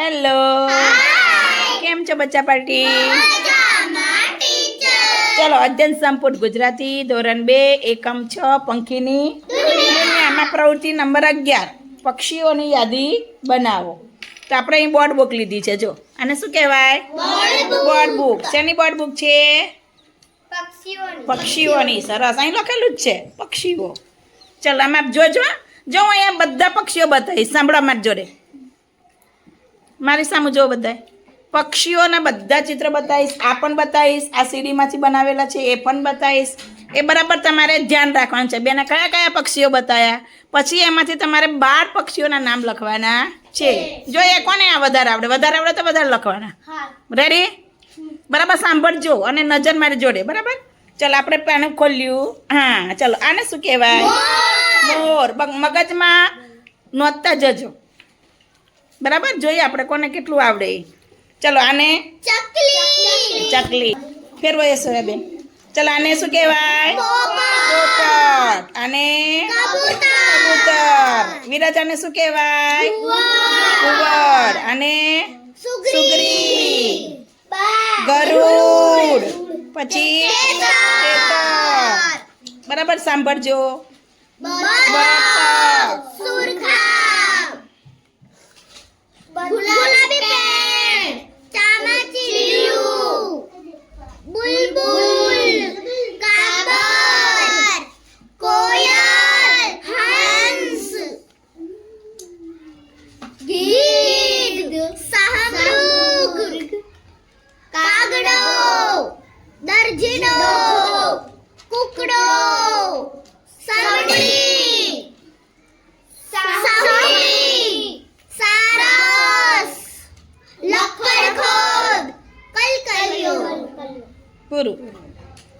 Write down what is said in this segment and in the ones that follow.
Hello કેમ છો બચ્ચા પાર્ટી? ચલો અધ્યયન સંપુટ ગુજરાતી ધોરણ બે એકમ છ પંખીની દુનિયામાં પ્રવૃત્તિ નંબર અગિયાર પક્ષીઓની યાદી બનાવો. તો આપણે અહીં બોર્ડ બુક લીધી છે જો. આને શું કહેવાય? બોર્ડ બુક શેની બોર્ડ બુક છે? પક્ષીઓની. સરસ. અહીં લખેલું જ છે પક્ષીઓ. ચલો આમાં જોજો જો હું અહીંયા બધા પક્ષીઓ બતાવીશ સાંભળવા માટે જોડે. મારી સામે જો બધાય. પક્ષીઓના બધા ચિત્ર બતાવીશ આ પણ બતાવીશ આ સીડીમાંથી બનાવેલા છે એ પણ બતાવીશ. એ બરાબર તમારે ધ્યાન રાખવાનું છે. બેના કયા કયા પક્ષીઓ બતાવ્યા પછી એમાંથી તમારે બાર પક્ષીઓના નામ લખવાના છે. જો એ કોને આ વધારે આવડે? વધારે આવડે તો વધારે લખવાના. રેડી બરાબર સાંભળજો અને નજર મારી જોડે બરાબર? ચાલો આપણે પેન ખોલ્યું. હા ચાલો આને શું કહેવાય? મોર. મગજમાં નોંધતા જજો. બરાબર? જોઈએ આપણે કોને કેટલું આવડે. ચલો આને ચકલી. ફેરવો એ સોયાબેન ચલો આને શું કહેવાય? પોપટ. આને કબૂતર. વિરાજ આને શું કહેવાય? કુવર. આને સુગરી. ગરુડ. પછી બરાબર સાંભળજો. બતક Gulabi, Gulabi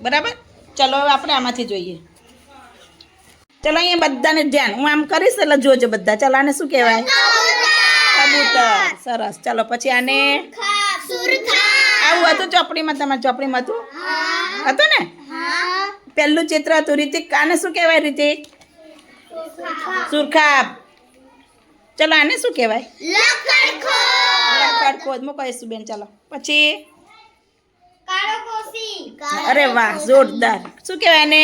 બરાબર? ચલો હવે આપણે આમાંથી જોઈએ. ચલો અહીંયા બધાને ધ્યાન. હું આમ કરીશ એટલે જોજો બધા. ચલો આને શું કહેવાય? કબૂતર. સરસ. ચલો પછી આને? સુરખા આવું હતું ચોપડીમાં? તમારે ચોપડીમાં હતું? હતું ને? પહેલું ચિત્ર હતું. રીતિક આને શું કહેવાય રીતિક? સુરખાબ. ચલો આને શું કહેવાય? લખડખોદ કડકોદ બેન ચાલો. પછી? અરે વાહ જોરદાર શું કહેવાય આને?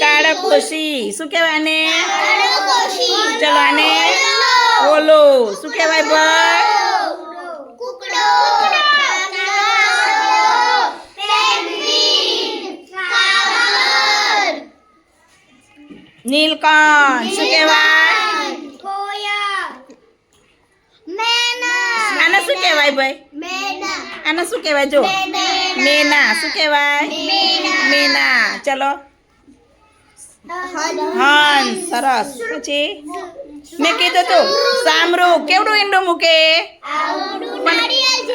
કાળા ખુશી શું કહેવાય આને? કાળો કોસી। ચલો આને ઓલો શું કહેવાય ભાઈ કુકડો પેંગ્વિન કાબર નીલકંઠ શું કહેવાય? કોયા મેના આને શું કહેવાય ભાઈ? મેના આને શું કહેવાય? જો. મેના. શું કહેવાય? મેના. ચલો. હંસ સરસ. પછી? મેં કીધું તું સામરું. કેવડું ઈંડું મૂકે?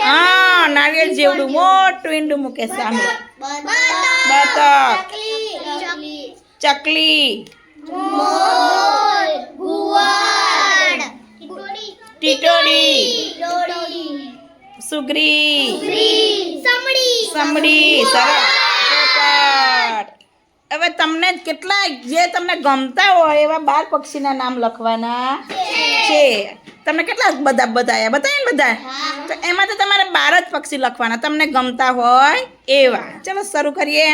હા નાળિયેર જેવડું. મોટું ઈંડું મૂકે સામરું. બતક. ચકલી. ટીટોડી સુગરી. સમડી. સમડી. સરસ. હવે તમને કેટલા જે તમને ગમતા હોય એવા બાર પક્ષીના નામ લખવાના છે. તમને કેટલા બધા બતાવ્યા બતાવ્યા ને બધા? તો એમાં તો તમારે બાર જ પક્ષી લખવાના. તમને ગમતા હોય એવા. ચલો શરૂ કરીએ.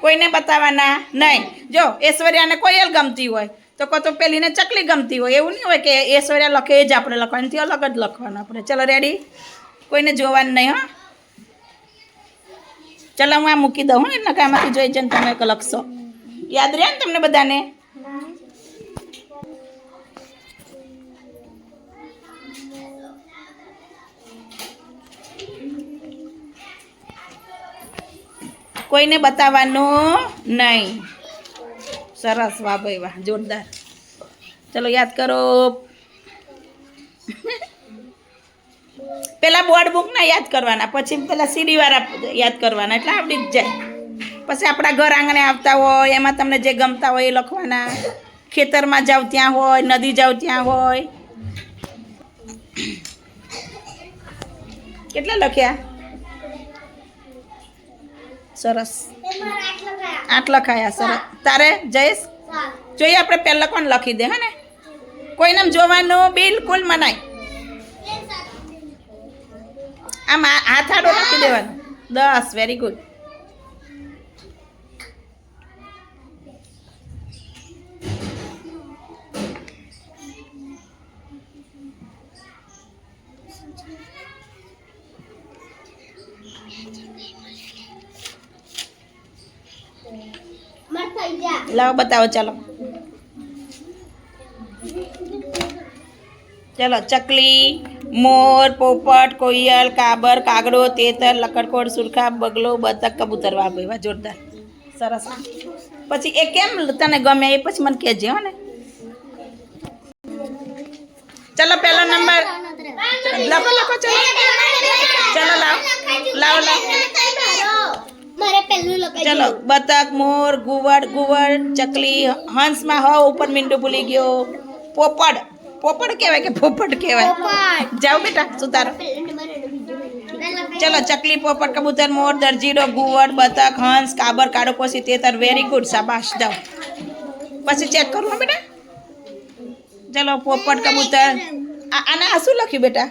કોઈને બતાવવાના? નહીં. જો ઐશ્વર્યાને કોયલ ગમતી હોય. તો કહો તો પેલીને ચકલી ગમતી હોય. એવું નહીં હોય કે ઐશ્વર્યા લખે એ જ આપણે લખવાનું. અલગ જ લખવાનું આપણે. ચલો રેડી કોઈને જોવાનું નહીં, હો. ચાલો, હું આ મૂકી દઉં, હો એટલે કે આમાંથી જોઈ જઈને તમે લખશો. યાદ રહ્યા ને તમને બધાને? કોઈને બતાવવાનું નહીં. સરસ, વાહ ભાઈ, વાહ, જોરદાર. ચલો, યાદ કરો. પેલા બોર્ડ બુકના યાદ કરવાના પછી પહેલાં સીડીવાળા યાદ કરવાના એટલે આવડી જ જાય. પછી આપણા ઘર આંગણે આવતા હોય એમાં તમને જે ગમતા હોય એ લખવાના. ખેતરમાં જાવ ત્યાં હોય નદી જાવ ત્યાં હોય. કેટલા લખ્યા? સરસ. આઠ લખાયા સરસ. તારે જયેશ? જોઈએ આપણે પહેલાં કોણ લખી દે હે ને? કોઈને જોવાનું બિલકુલ મનાય. આમ આ- હાથ આડો રાખી દેવાનો દસ વેરી ગુડ મત થઈ જા લાવો બતાવો ચાલો ચલો ચકલી મોર, પોપટ, કોયલ, કાબર, કાગડો, તેતર લકડકોડ સુરખા, બગલો, બતક, કબૂતર વાહ એવા જોરદાર. સરસ. પછી એ કેમ તને ગમે એ પછી મને કહેજે, હો ને. ચલો, પહેલો નંબર. લખો લખો, ચલો. ચલો, લાવ. લાવ લાવ. ચલો, બતક, મોર, ગુવડ ગુવડ, ચકલી, હંસમાં હ, ઉપર મીંડું ભૂલી ગયો. પોપડ. પોપડ કહેવાય કે પોપટ કહેવાય? જાઓ બેટા સુતારો ચલો ચકલી પોપટ કબૂતર મોર દરજીડો ગુવડ બતક હંસ કાબર કાળો પોસી તેતર વેરી ગુડ શાબાશ જાઓ. પછી ચેક કરું બેટા. ચલો પોપટ કબૂતર. આને આ શું લખ્યું બેટા?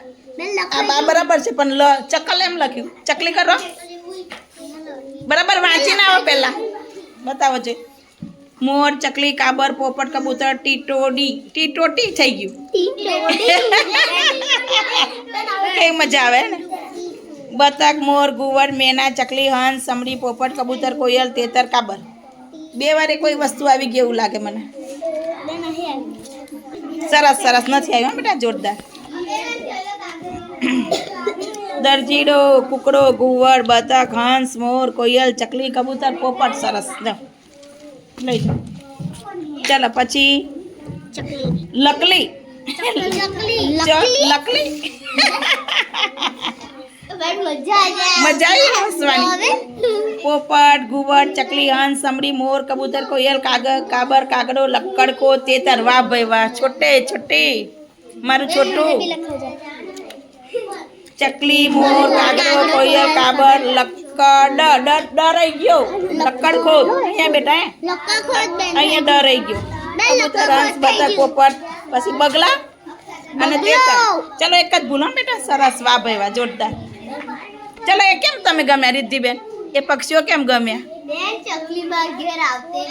આ બા બરાબર છે પણ લ ચકલ એમ લખ્યું. ચકલી કરો. બરાબર વાંચીને આવો પહેલા. બતાવો છે મોર ચકલી કાબર પોપટ કબૂતર ટીટોડી. ટીટોટી થઈ ગયું. કઈ મજા આવે ને? બતક મોર ગુવડ મેના ચકલી હંસ સમડી પોપટ કબૂતર કોયલ તેતર કાબર. બે વારે કોઈ વસ્તુ આવી ગઈ એવું લાગે મને. સરસ સરસ. નથી આવ્યું હો બેટા જોરદાર. દરજીડો કુકડો ગુવડ બતક હંસ મોર કોયલ ચકલી કબૂતર પોપટ. સરસ. જાઓ. લઈ જાઓ ચાલો પછી લકલી. લકલી. મજા આવી હસવાની. પોપટ ગુવડ ચકલી હંસ સમડી મોર કબૂતર કોયલ કાગર કાબર કાગડો લક્કડકો તેતર વાહ ભાઈ વાહ. છોટે છોટે. મારું છોટું. ચકલી મોર કાગડો કોયલ કાબર લક્કડ ડ- ડરાઈ ગયો લક્કડખો અહીંયા બેટા હે લક્કા ખોદ બેન અહીંયા ડરાઈ ગયો કબૂતર હંસ બતક પોપટ પછી બગલા અને તેતર ચલો એક જ ભૂલો બેટા સરસ વાહ ભાઈ વાહ જોરદાર ચલો એ કેમ તમે ગમ્યા રિદ્ધિબેન એ પક્ષીઓ કેમ ગમ્યા બેન ચકલી માં ઘેર આવતે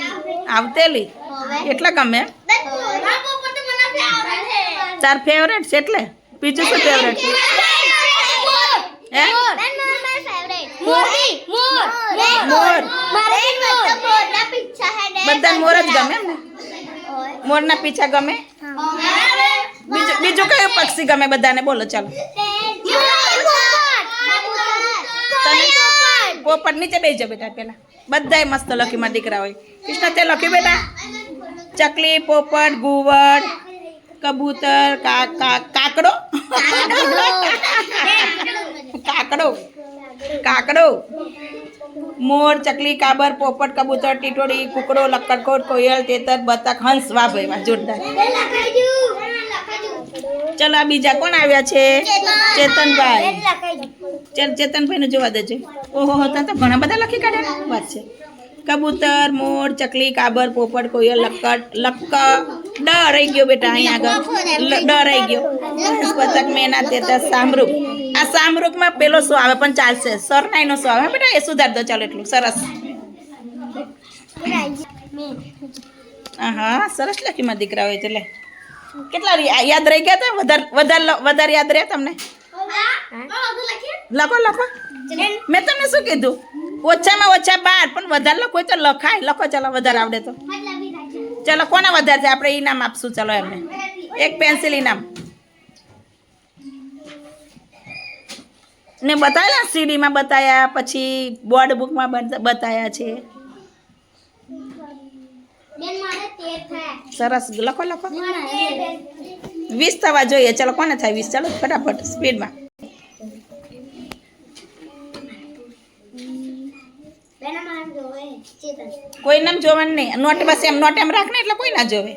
આવતેલી એટલા ગમે એમ? તાર ફેવરેટ છે એટલે બીજું શું ફેવરેટ છે હે મોર. બધા મોર જ ગમે એમ ને મોરના પીછા ગમે બીજું બીજું કયું પક્ષી ગમે બધાને બોલો ચાલો પોપટ નીચે બેસી જાઓ બેટા પેલા બધાય મસ્ત લખી માં દીકરા હોય કૃષ્ણ તે લખ્યું બેટા ચકલી પોપટ ગુવડ કબૂતર કા કા- કાકડો કાકડો કાકડો, મોર, ચકલી, કાબર, પોપટ, કબૂતર ટીટોડી કુકડો લક્કડકોટ કોયલ, તેતર, બતક, હંસ વાહ ભાઈ વાહ જોરદાર. ચલો, આ બીજા કોણ આવ્યા છે? ચેતનભાઈ. ચેતનભાઈને જોવા દેજો. ઓહો ત્યાં તો ઘણા બધા લખી કાઢ્યા. વાત છે. કબૂતર, મોર, ચકલી, કાબર, પોપટ, કોયલ લક્કડ લક્ક ડરાઈ ગયો બેટા, અહીંયા આગળ. ડર આવી ગયો. બતક, મેના, તેતર સામરૂપ આ શામરૂખમાં પેલો સો આવે, પણ ચાલશે. સરનાઈનો શું આવે. બેટા, એ સુધાર દો, ચાલો એટલું. સરસ. હા સરસ લખી માં દીકરા હોય એટલે કેટલા યાદ રહી ગયા હતા? વધારે વધારે વધારે યાદ રહ્યા તમને? લખો લખો. મેં તમને શું કીધું? ઓછામાં ઓછા બાર, પણ વધારે લખો તો લખાય. લખો, ચાલો, વધારે આવડે તો. ચાલો, કોને વધારે છે? આપણે ઇનામ આપશું. ચાલો, એમને. એક પેન્સિલ ઇનામ ને બતાવેલા સીડીમાં બતાવ્યા પછી બોર્ડ બુકમાં બતાવ્યા છે. સરસ. લખો લખો. વીસ થવા જોઈએ. ચાલો કોને થાય વીસ? ચાલો ફટાફટ સ્પીડમાં. કોઈ નામ જોવાનું નહીં. નોટ બસ એમ નોટ એમ રાખ ને એટલે કોઈ ના જોવે.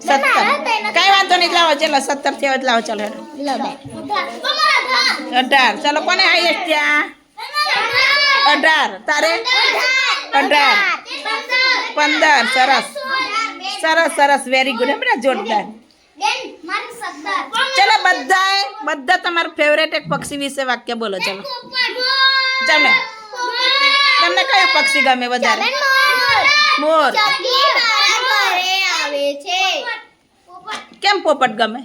સત્તર. કઈ વાંધો નહીં લાવો ચાલો સત્તર થયો હવે લાવો ચાલો. અઢાર. ચાલો કોને હાઈએસ્ટ ત્યાં? અઢાર. તારે? અઢાર. પંદર. સરસ. સરસ સરસ. વેરી ગુડ હે બેટા જોરદાર. ચલો બધાએ બધા તમારું ફેવરેટ એક પક્ષી વિશે વાક્ય બોલો ચલો. ચાલો. તમને કયું પક્ષી ગમે વધારે? મોર. છે. કેમ પોપટ ગમે?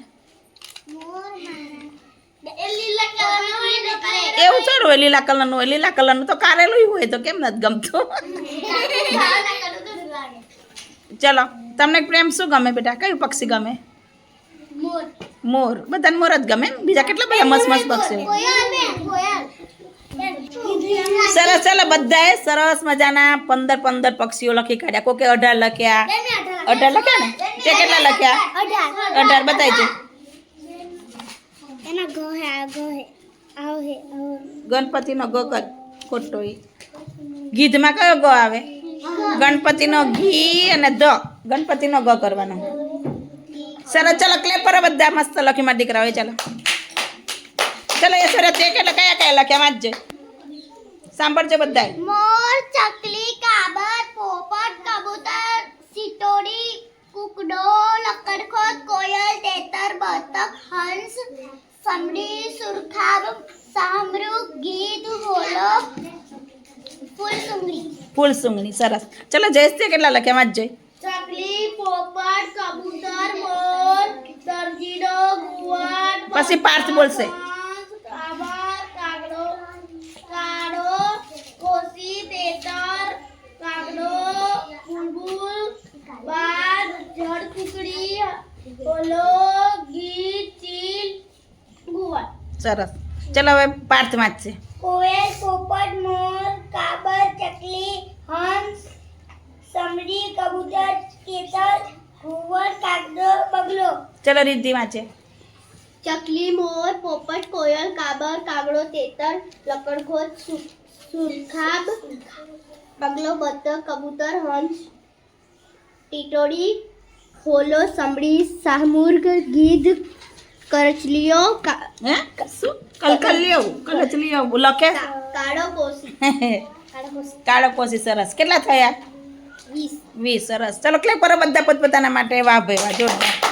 એવું સારું હોય લીલા કલરનું હોય. લીલા કલરનું તો કારેલું હોય તો કેમ નથી ગમતું? ચલો તમને પ્રેમ શું ગમે બેટા? કયું પક્ષી ગમે? મોર. મોર. બધાને મોર જ ગમે? બીજા કેટલા બધા મસ્ત મસ્ત પક્ષીઓ ને ચાલો બધાએ સરસ મજાના પંદર પંદર પક્ષીઓ લખી કાઢ્યા. કોકે અઢાર લખ્યા? અઢાર લખ્યા. ને? તે કેટલા લખ્યા? અઢાર. બતાવી એના ગો હે ગો ખોટો ગીધમાં કયો ગો આવે? ગણપતિનો ઘી અને ધ ગણપતિનો ગ કરવાનો. સરસ ચાલો ક્લેપ પર બધા. મસ્ત લખી મારા દીકરા હોય ચાલો. ચાલો એ સરસ. તે કેટલા કયા કયા લખ્યા? વાંચજે. સાંભળજો બધાએ મોર ચકલી કાબર પોપટ કબૂતર સિટોડી કુકડો લકડખોદ કોયલ તેતર બતક હંસ સમડી સુરખાબ સામરૂ ગીધ હોલો ફૂલસુંગણી ફૂલસુંગણી સરસ. ચલો જયેશ તે કેટલા લખ્યા? વાંચજે ચકલી પોપટ કબૂતર મોર દરજીડો ગુવાડ પછી પાર્થ બોલશે કાબર કાગડો કાળો કોસી તેતર કાગડો બુલબુલ બાજ જળ કુકડી ઓલો ગીત ચીલ ગુવાડ સરસ. ચલો હવે પાર્થ વાંચશે. કોયલ પોપટ મોર કાબર ચકલી હંસ સમડી કબૂતર કેતર હુવર કાગડો બગલો. ચલો રિદ્ધિ વાંચે. ચકલી મોર પોપટ કોયલ કાબર કાગડો તેતર લકડખોદ સુ- સુરખાબ બગલો બતક કબૂતર હંસ ટીટોડી હોલો સમડી શાહમુર્ગ ગીધ કરચલીઓ હે? શું? કલકલિયો કલચલીઓ લખે કાળો કોસી. કાળો કોસી. સરસ. કેટલા થયા? વીસ. વીસ સરસ. ચલો ક્લેપ પર બધા પોતપોતાના માટે વાહ ભાઈ વાહ જોરદાર.